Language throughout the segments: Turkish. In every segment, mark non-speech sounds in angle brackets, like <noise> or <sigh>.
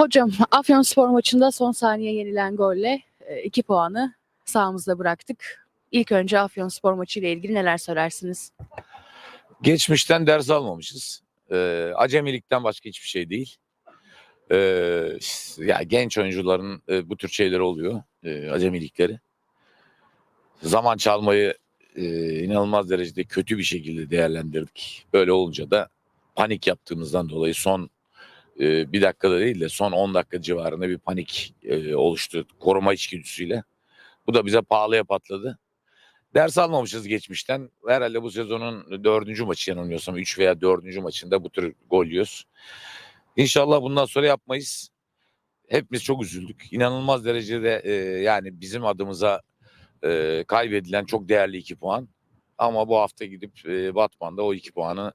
Hocam Afyonspor maçında son saniye yenilen golle 2 puanı sahamızda bıraktık. İlk önce Afyonspor maçı ile ilgili neler söylersiniz? Geçmişten ders almamışız. Ee, acemilikten başka hiçbir şey değil. Ee, ya genç oyuncuların e, bu tür şeyleri oluyor. E, acemilikleri. Zaman çalmayı e, inanılmaz derecede kötü bir şekilde değerlendirdik. Böyle olunca da panik yaptığımızdan dolayı son e, bir dakikada değil de son 10 dakika civarında bir panik e, oluştu koruma içgüdüsüyle. Bu da bize pahalıya patladı. Ders almamışız geçmişten. Herhalde bu sezonun dördüncü maçı yanılmıyorsam. Üç veya dördüncü maçında bu tür gol yiyoruz. İnşallah bundan sonra yapmayız. Hepimiz çok üzüldük. İnanılmaz derecede e, yani bizim adımıza e, kaybedilen çok değerli iki puan. Ama bu hafta gidip e, Batman'da o iki puanı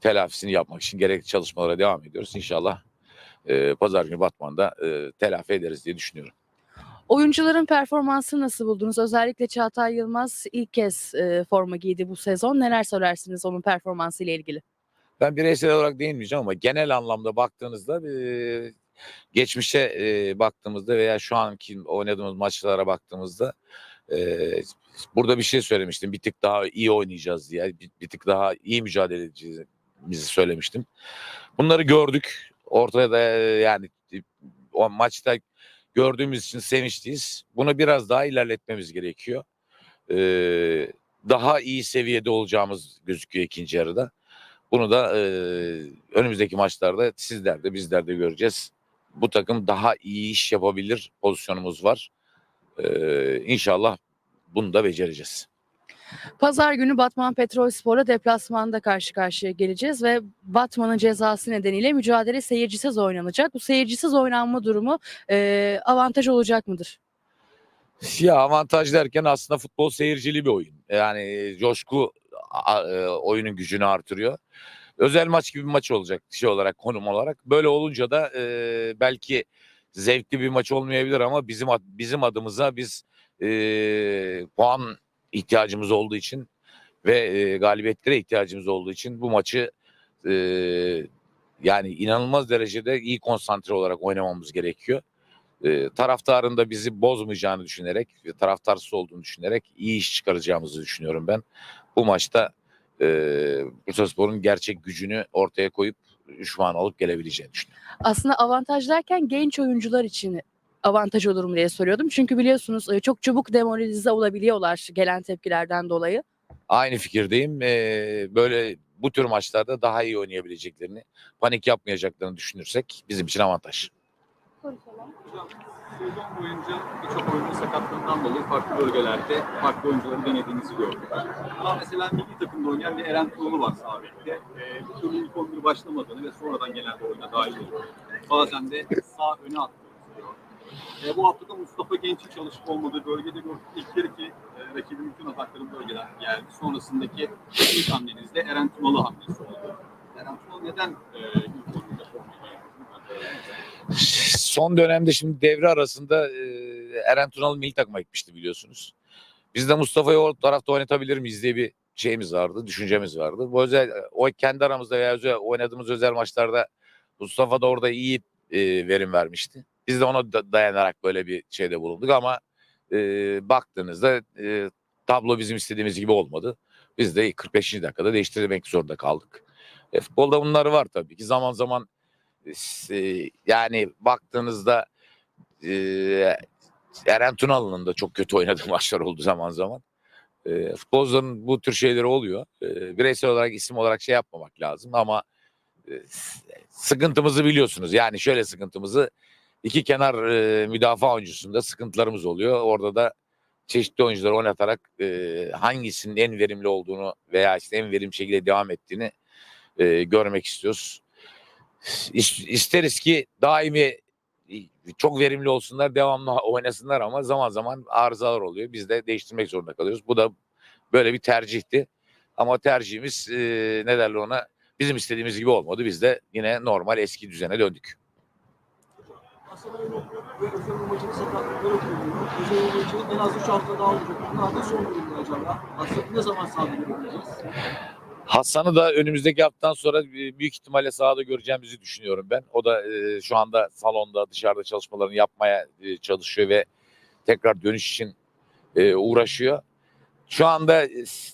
telafisini yapmak için gerekli çalışmalara devam ediyoruz. İnşallah e, pazar günü Batman'da e, telafi ederiz diye düşünüyorum. Oyuncuların performansını nasıl buldunuz? Özellikle Çağatay Yılmaz ilk kez e, forma giydi bu sezon. Neler söylersiniz onun performansı ile ilgili? Ben bireysel olarak değinmeyeceğim ama genel anlamda baktığınızda e, geçmişe e, baktığımızda veya şu anki oynadığımız maçlara baktığımızda e, burada bir şey söylemiştim. Bir tık daha iyi oynayacağız diye, bir, bir tık daha iyi mücadele edeceğimizi söylemiştim. Bunları gördük. Ortaya da yani o maçta gördüğümüz için sevinçliyiz. Bunu biraz daha ilerletmemiz gerekiyor. Ee, daha iyi seviyede olacağımız gözüküyor ikinci yarıda. Bunu da e, önümüzdeki maçlarda sizler de bizler de göreceğiz. Bu takım daha iyi iş yapabilir pozisyonumuz var. Ee, inşallah bunu da becereceğiz. Pazar günü Batman Petrolspor'la deplasmanda karşı karşıya geleceğiz ve Batman'ın cezası nedeniyle mücadele seyircisiz oynanacak. Bu seyircisiz oynanma durumu e, avantaj olacak mıdır? Ya avantaj derken aslında futbol seyircili bir oyun. Yani coşku a- e, oyunun gücünü artırıyor. Özel maç gibi bir maç olacak şey olarak konum olarak. Böyle olunca da e, belki zevkli bir maç olmayabilir ama bizim bizim adımıza biz e, puan ihtiyacımız olduğu için ve e, galibiyetlere ihtiyacımız olduğu için bu maçı e, yani inanılmaz derecede iyi konsantre olarak oynamamız gerekiyor e, taraftarın da bizi bozmayacağını düşünerek ve taraftarsız olduğunu düşünerek iyi iş çıkaracağımızı düşünüyorum ben. Bu maçta e, Bursaspor'un gerçek gücünü ortaya koyup 3 puan alıp gelebileceğini düşünüyorum. Aslında avantaj derken genç oyuncular için avantaj olur mu diye soruyordum. Çünkü biliyorsunuz e, çok çabuk demoralize olabiliyorlar gelen tepkilerden dolayı. Aynı fikirdeyim. E, böyle bu tür maçlarda daha iyi oynayabileceklerini, panik yapmayacaklarını düşünürsek bizim için avantaj. Hocam sezon boyunca birçok oyuncu sakatlığından dolayı farklı bölgelerde farklı oyuncuları denediğinizi gördük. Ama mesela milli takımda oynayan bir Eren Tuğlu var sağ bekte. Ee, bir türlü ilk 11 başlamadığını ve sonradan gelen oyuna dahil oluyor. Bazen de sağ öne atlıyoruz Ee, bu hafta da Mustafa Genç'in çalışıp olmadığı bölgede gördük. İlk kere ki e, rakibin bütün atakları bölgeden geldi. Sonrasındaki ilk hamlenizde Eren Tunalı hamlesi oldu. Eren Tunalı neden e, ilk 11'de forma giydi? Son dönemde şimdi devre arasında e, Eren Tunalı milli takıma gitmişti biliyorsunuz. Biz de Mustafa'yı o tarafta oynatabilir miyiz diye bir şeyimiz vardı, düşüncemiz vardı. Bu özel, o kendi aramızda veya özel, oynadığımız özel maçlarda Mustafa da orada iyi e, verim vermişti. Biz de ona da- dayanarak böyle bir şeyde bulunduk ama e, baktığınızda e, tablo bizim istediğimiz gibi olmadı. Biz de 45. dakikada değiştirmek zorunda kaldık. E, futbolda bunlar var tabii ki. Zaman zaman e, yani baktığınızda e, Eren Tunalı'nın da çok kötü oynadığı <laughs> maçlar oldu zaman zaman. E, futbolcuların bu tür şeyleri oluyor. E, bireysel olarak isim olarak şey yapmamak lazım ama e, sıkıntımızı biliyorsunuz. Yani şöyle sıkıntımızı iki kenar e, müdafaa oyuncusunda sıkıntılarımız oluyor. Orada da çeşitli oyuncuları oynatarak e, hangisinin en verimli olduğunu veya işte en verimli şekilde devam ettiğini e, görmek istiyoruz. İs- İsteriz ki daimi çok verimli olsunlar, devamlı oynasınlar ama zaman zaman arızalar oluyor. Biz de değiştirmek zorunda kalıyoruz. Bu da böyle bir tercihti. Ama tercihimiz e, ne derler ona bizim istediğimiz gibi olmadı. Biz de yine normal eski düzene döndük. Aslında öyle oluyor ve özel amacını sakatlıkları amacını en az 3 hafta daha olacak. Bunlar da son durumda acaba. Aslında ne zaman sahada göreceğiz? Hasan'ı da önümüzdeki haftadan sonra e, büyük ihtimalle sahada göreceğimizi düşünüyorum ben. O da e, şu anda salonda dışarıda çalışmalarını yapmaya e, çalışıyor ve tekrar dönüş için uğraşıyor. Şu anda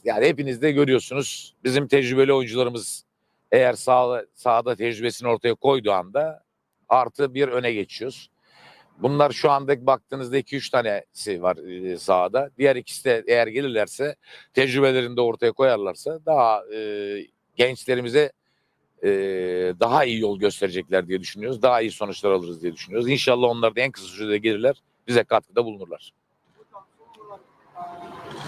yani hepiniz de görüyorsunuz bizim tecrübeli oyuncularımız eğer sahada, sahada tecrübesini ortaya koyduğu anda artı bir öne geçiyoruz. Bunlar şu anda baktığınızda 2-3 tanesi var e, sahada. Diğer ikisi de eğer gelirlerse tecrübelerini de ortaya koyarlarsa daha e, gençlerimize e, daha iyi yol gösterecekler diye düşünüyoruz. Daha iyi sonuçlar alırız diye düşünüyoruz. İnşallah onlar da en kısa sürede gelirler. Bize katkıda bulunurlar. Hocam, son olarak, eee,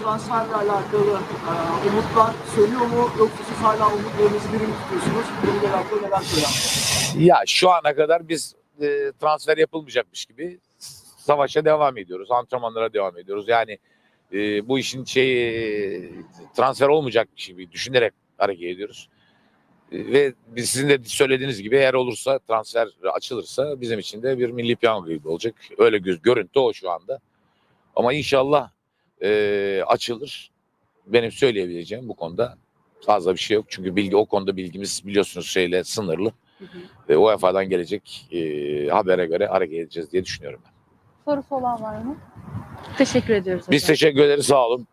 Transferle alakalı eee, umutlar sönüyor mu yoksa siz hala umutlarınızı diri mi tutuyorsunuz? Bununla alakalı neler söylersiniz? Ya şu ana kadar biz e, transfer yapılmayacakmış gibi savaşa devam ediyoruz. Antrenmanlara devam ediyoruz. Yani e, bu işin şeyi transfer olmayacakmış gibi düşünerek hareket ediyoruz. E, ve sizin de söylediğiniz gibi eğer olursa transfer açılırsa bizim için de bir milli piyango gibi olacak. Öyle göz, görüntü o şu anda. Ama inşallah e, açılır. Benim söyleyebileceğim bu konuda fazla bir şey yok. Çünkü bilgi o konuda bilgimiz biliyorsunuz şeyle sınırlı Hı hı. ve UEFA'dan gelecek e, habere göre hareket edeceğiz diye düşünüyorum ben. Sorusu olan var mı? Teşekkür ediyoruz. Biz hocam. teşekkür ederiz sağ olun.